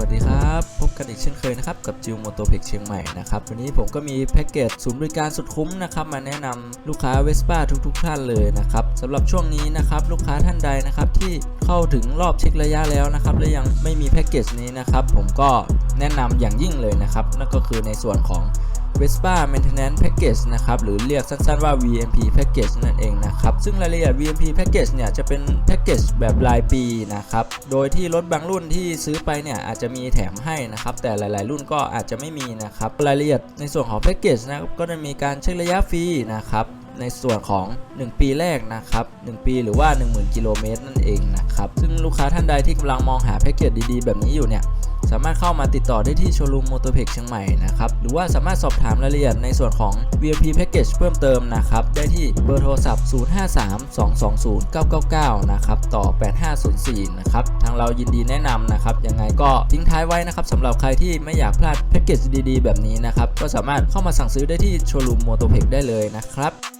วัสดีครับ พบกันอีกเช่นเคยนะครับ กับจิวโมโตเพ็กเชียงใหม่นะครับ วันนี้ผมก็มีแพ็กเกจศูนย์บริการสุดคุ้มนะครับ มาแนะนำลูกค้าเวสป้าทุก ๆ ท่านเลยนะครับสำหรับช่วงนี้นะครับลูกค้าท่านใดนะครับที่เข้าถึงรอบเช็คระยะแล้วนะครับและยังไม่มีแพ็กเกจนี้นะครับผมก็แนะนำอย่างยิ่งเลยนะครับนั่นก็คือในส่วนของ Vespa Maintenance Package นะครับหรือเรียกสั้นๆว่า VMP Package นั่นเองนะครับซึ่งรายละเอียด VMP Package เนี่ยจะเป็นแพ็กเกจแบบรายปีนะครับโดยที่รถบางรุ่นที่ซื้อไปเนี่ยอาจจะมีแถมให้นะครับแต่หลาย ๆ รุ่นก็อาจจะไม่มีนะครับรายละเอียดในส่วนของแพ็กเกจนะครับก็จะมีการเช็คระยะฟรีนะครับในส่วนของ 1 ปีแรกนะครับ 1 ปีหรือว่า 10,000 กิโลเมตรนั่นเองนะครับ ซึ่งลูกค้าท่านใดที่กำลังมองหาแพ็กเกจดีๆ แบบนี้อยู่เนี่ย สามารถเข้ามาติดต่อได้ที่โชว์รูมมอเตอร์เพกเชียงใหม่นะครับหรือว่าสามารถสอบถามรายละเอียดในส่วนของ VIP Package เพิ่มเติมนะครับได้ที่เบอร์โทรศัพท์ 053-220-999 นะครับต่อ 8504 นะครับทางเรายินดีแนะนำนะครับยังไงก็ทิ้งท้ายไว้นะครับสำหรับใครที่ไม่อยากพลาดแพ็กเกจดีๆ แบบนี้นะครับก็สามารถเข้ามาสั่งซื้อได้ที่โชว์รูมมอเตอร์เพกได้เลยนะครับ